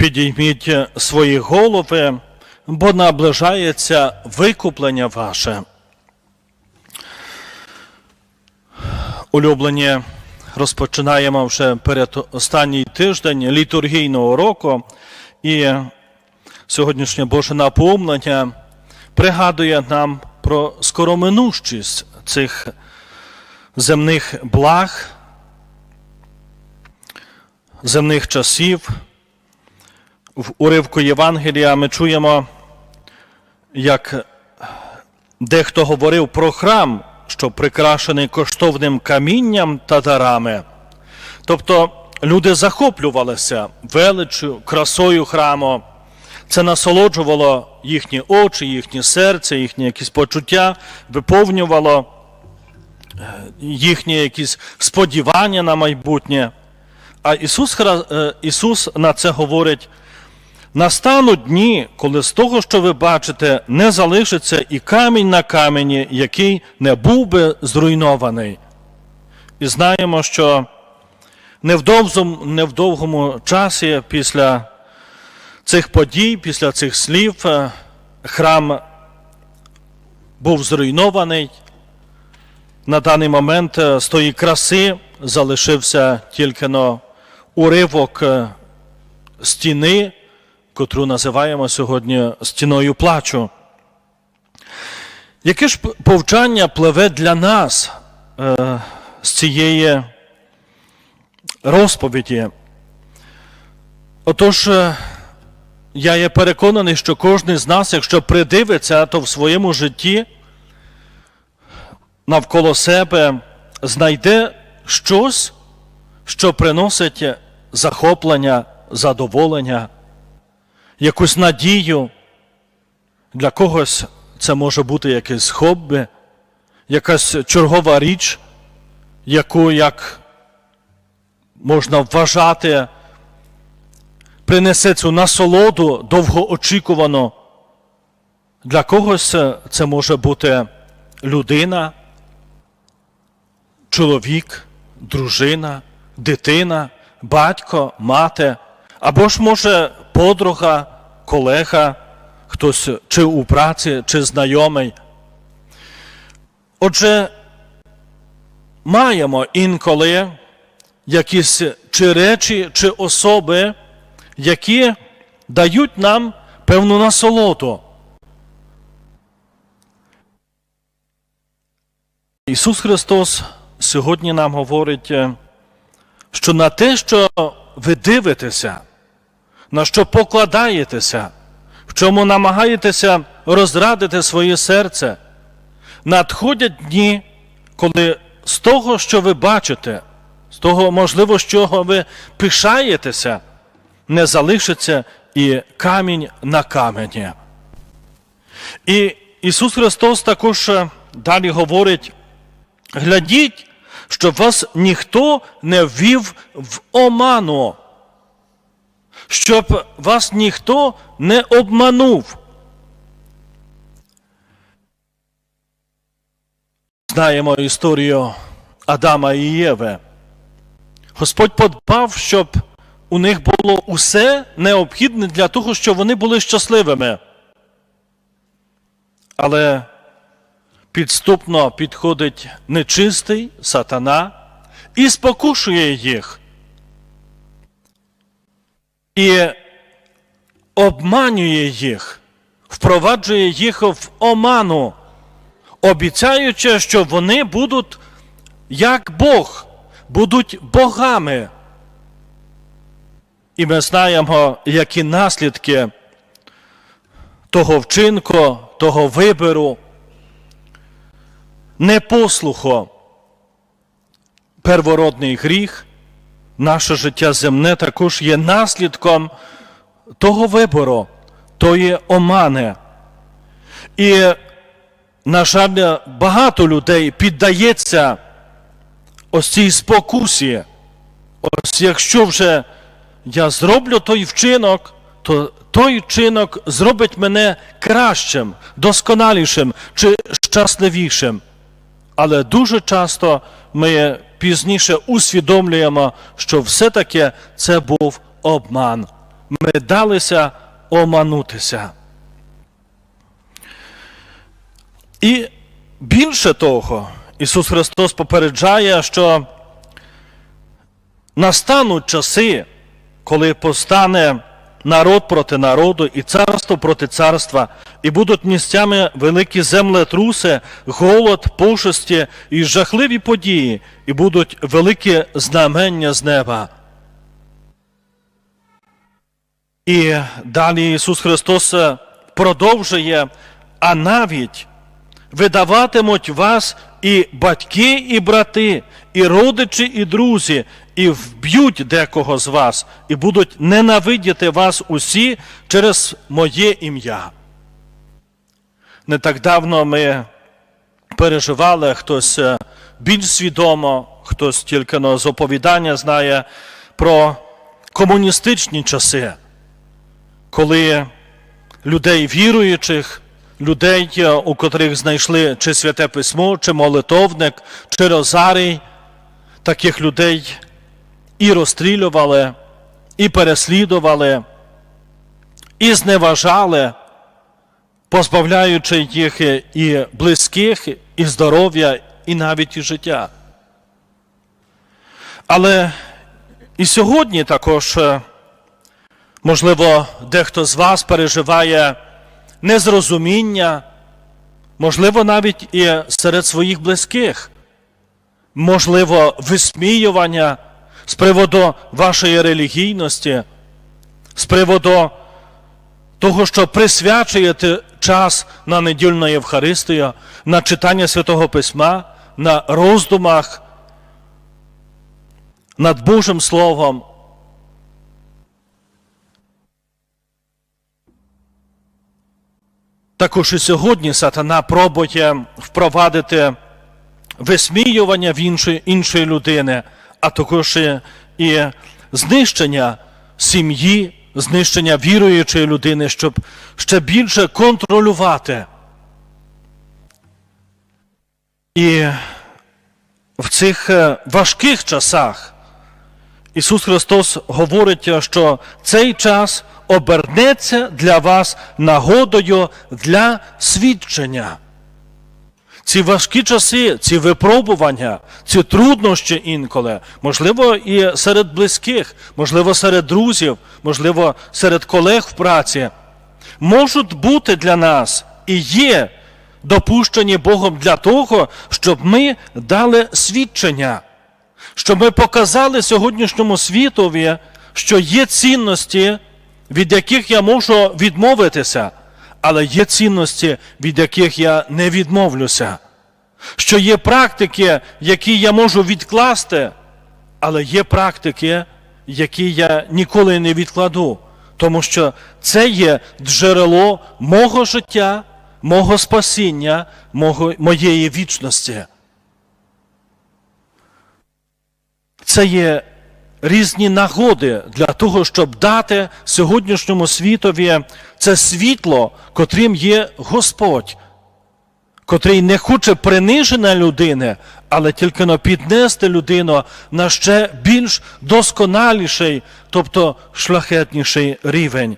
Підійміть свої голови, бо наближається викуплення ваше. Улюблені, розпочинаємо вже перед останній тиждень літургійного року, і сьогоднішнє Боже напомнення пригадує нам про скороминущість цих земних благ, земних часів. В уривку Євангелія ми чуємо, як дехто говорив про храм, що прикрашений коштовним камінням та дарами. Тобто люди захоплювалися величчю, красою храму. Це насолоджувало їхні очі, їхнє серце, їхні якісь почуття, виповнювало е, їхні якісь сподівання на майбутнє. А Ісус, е, Ісус на це говорить: настануть дні, коли з того, що ви бачите, не залишиться і камінь на камені, який не був би зруйнований. І знаємо, що невдовзом, невдовгому часі після цих подій, після цих слів, е, храм був зруйнований. На даний момент е, з тої краси залишився тільки но уривок е, стіни, котру називаємо сьогодні стіною плачу. Яке ж повчання пливе для нас е, з цієї розповіді? Отож, е, я є переконаний, що кожен з нас, якщо придивиться, то в своєму житті навколо себе знайде щось, що приносить захоплення, задоволення, якусь надію. Для когось це може бути якесь хобі, якась чергова річ, яку як можна вважати, принесе цю насолоду довгоочікувану. Для когось це може бути людина, чоловік, дружина, дитина, батько, мати, або ж може подруга, колега, хтось чи у праці, чи знайомий. Отже, маємо інколи якісь чи речі, чи особи, які дають нам певну насолоду. Ісус Христос сьогодні нам говорить, що на те, що ви дивитеся, на що покладаєтеся, в чому намагаєтеся розрадити своє серце, надходять дні, коли з того, що ви бачите, з того, можливо, з чого ви пишаєтеся, не залишиться і камінь на камені. І Ісус Христос також е, далі говорить, глядіть, щоб вас ніхто не ввів в оману, щоб вас ніхто не обманув. Знаємо історію Адама і Єви. Господь подбав, щоб у них було усе необхідне для того, щоб вони були щасливими. Але підступно підходить нечистий сатана і спокушує їх. І обманює їх, впроваджує їх в оману, обіцяючи, що вони будуть як Бог, будуть богами. І ми знаємо, які наслідки того вчинку, того вибору, непослуху, первородний гріх, наше життя земне також є наслідком того вибору, тої омани. І, на жаль, багато людей піддається ось цій спокусі. Ось якщо вже я зроблю той вчинок, то той вчинок зробить мене кращим, досконалішим чи щасливішим. Але дуже часто ми пізніше усвідомлюємо, що все-таки це був обман. ми далися оманутися. І більше того, Ісус Христос попереджає, що настануть часи, коли постане народ проти народу і царство проти царства, і будуть місцями великі землетруси, голод, пошесті і жахливі події, і будуть великі знамення з неба. І далі Ісус Христос е, продовжує, а навіть видаватимуть вас і батьки, і брати, і родичі, і друзі, і вб'ють декого з вас, і будуть ненавидіти вас усі через моє ім'я. Не так давно ми переживали хтось е, більш свідомо, хтось тільки на оповідання знає про комуністичні часи, коли людей віруючих, людей, е, у котрих знайшли чи святе письмо, чи молитовник, чи розарій, таких людей і розстрілювали, і переслідували, і зневажали, позбавляючи їх і близьких, і здоров'я, і навіть і життя. Але і сьогодні також, е, можливо, дехто з вас переживає незрозуміння, можливо, навіть і серед своїх близьких, можливо, висміювання з приводу вашої релігійності, з приводу того, що присвячуєте час на недільну Євхаристію, на читання Святого Письма, на роздумах над Божим Словом. Також і сьогодні сатана пробує впровадити висміювання в іншої, іншої людини, а також і, знищення сім'ї, знищення віруючої людини, щоб ще більше контролювати. І в цих е, важких часах Ісус Христос говорить, що цей час обернеться для вас нагодою для свідчення. Ці важкі часи, ці випробування, ці труднощі інколи, можливо, і серед близьких, можливо, серед друзів, можливо, серед колег в праці, можуть бути для нас і є допущені Богом для того, щоб ми дали свідчення, щоб ми показали сьогоднішньому світові, що є цінності, від яких я можу відмовитися, але є цінності, від яких я не відмовлюся. Що є практики, які я можу відкласти, але є практики, які я ніколи не відкладу, тому що це є джерело мого життя, мого спасіння, мого, моєї вічності. Це є різні нагоди для того, щоб дати сьогоднішньому світові це світло, котрим є Господь, котрий не хоче приниження людини, але тільки но піднести людину на ще більш досконаліший, тобто шляхетніший рівень.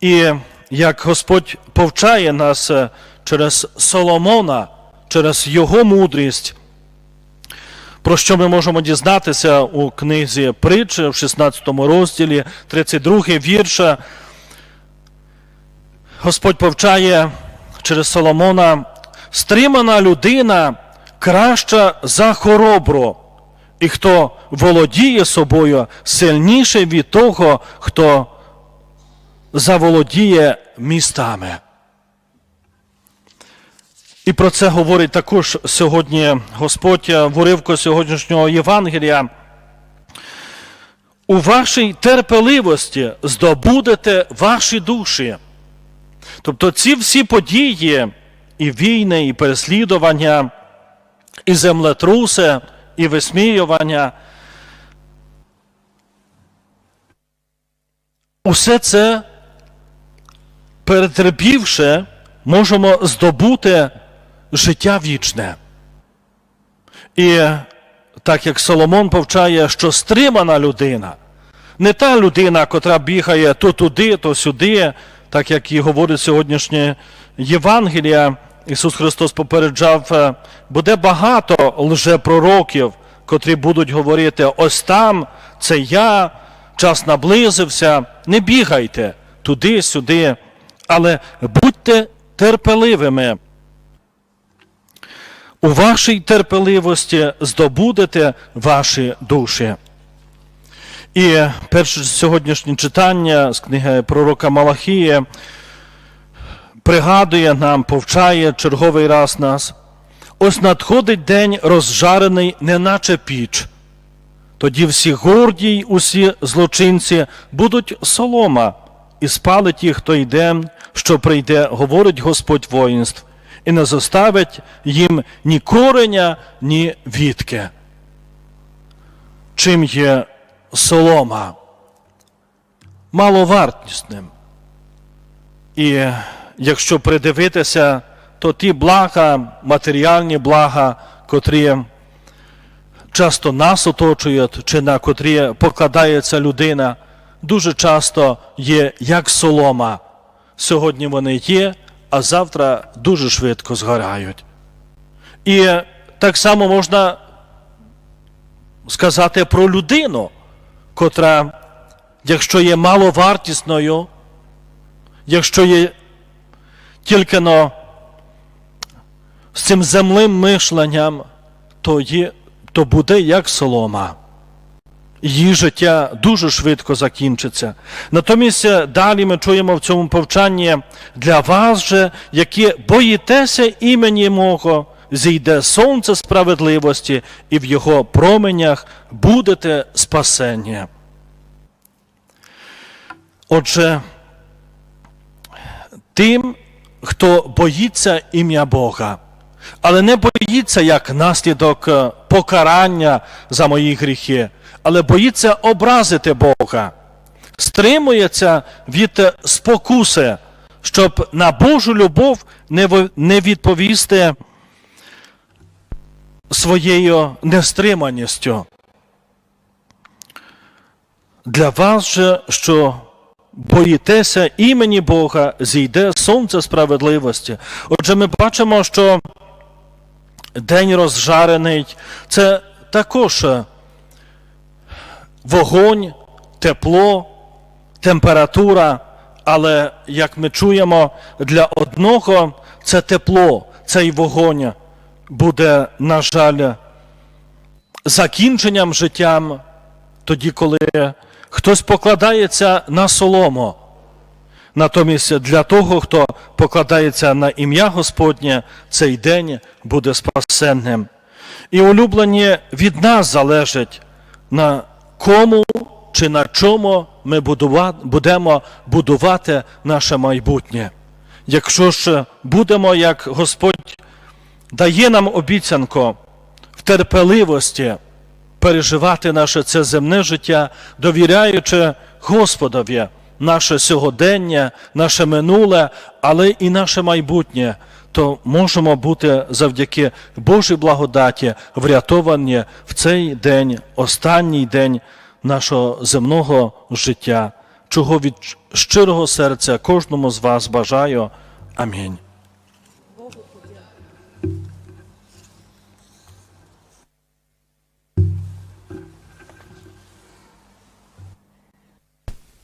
І як Господь повчає нас е, через Соломона, через його мудрість, про що ми можемо дізнатися у книзі притчі в 16 розділі, 32 вірша. Господь повчає через Соломона, стримана людина краща за хоробру, і хто володіє собою, сильніший від того, хто заволодіє містами. І про це говорить також сьогодні Господь в уривку сьогоднішнього Євангелія. У вашій терпеливості здобудете ваші душі. Тобто ці всі події, і війни, і переслідування, і землетруси, і висміювання. Усе це, перетерпівши, можемо здобути життя вічне. І так як Соломон повчає, що стримана людина, Не та людина, котра бігає то туди, то сюди, так як і говорить сьогоднішнє Євангелія. Ісус Христос попереджав, е, буде багато лжепророків, котрі будуть говорити: ось там, це я, час наблизився. Не бігайте туди, сюди, але будьте терпеливими. У вашій терпеливості здобудете ваші душі. І перше сьогоднішнє читання з книги пророка Малахія пригадує нам, повчає черговий раз нас. Ось надходить день розжарений, неначе піч. Тоді всі горді й усі злочинці будуть солома, і спалить їх той день, що прийде, говорить Господь воїнств, і не зоставить їм ні кореня, ні вітки. Чим є солома? Маловартісним. І якщо придивитися, то ті блага, матеріальні блага, котрі часто нас оточують, чи на котрі покладається людина, дуже часто є як солома. Сьогодні вони є, а завтра дуже швидко згорають. І так само можна сказати про людину, котра, якщо є маловартісною, якщо є тільки но з цим земним мишленням, то, є, то буде як солома. Її життя дуже швидко закінчиться. Натомість е, далі ми чуємо в цьому повчанні для вас же, які боїтеся імені мого, зійде сонце справедливості, і в його променях будете спасення. Отже, тим, хто боїться ім'я Бога, але не боїться як наслідок е, покарання за мої гріхи, але боїться образити Бога, стримується від спокуси, щоб на Божу любов не відповісти своєю нестриманістю. Для вас же, що боїтеся імені Бога, зійде сонце справедливості. Отже, ми бачимо, що день розжарений це також вогонь, тепло, температура. Але як ми чуємо, для одного це тепло, цей вогонь буде, на жаль, закінченням життям, тоді, коли хтось покладається на солому. Натомість для того, хто покладається на ім'я Господнє, цей день буде спасенним. І улюблені від нас залежить, на кому чи на чому ми будемо будувати наше майбутнє. Якщо ж будемо, як Господь дає нам обіцянку в терпеливості переживати наше це земне життя, довіряючи Господові наше сьогодення, наше минуле, але і наше майбутнє, то можемо бути завдяки Божій благодаті врятовані в цей день, останній день нашого земного життя, чого від щирого серця кожному з вас бажаю. Амінь.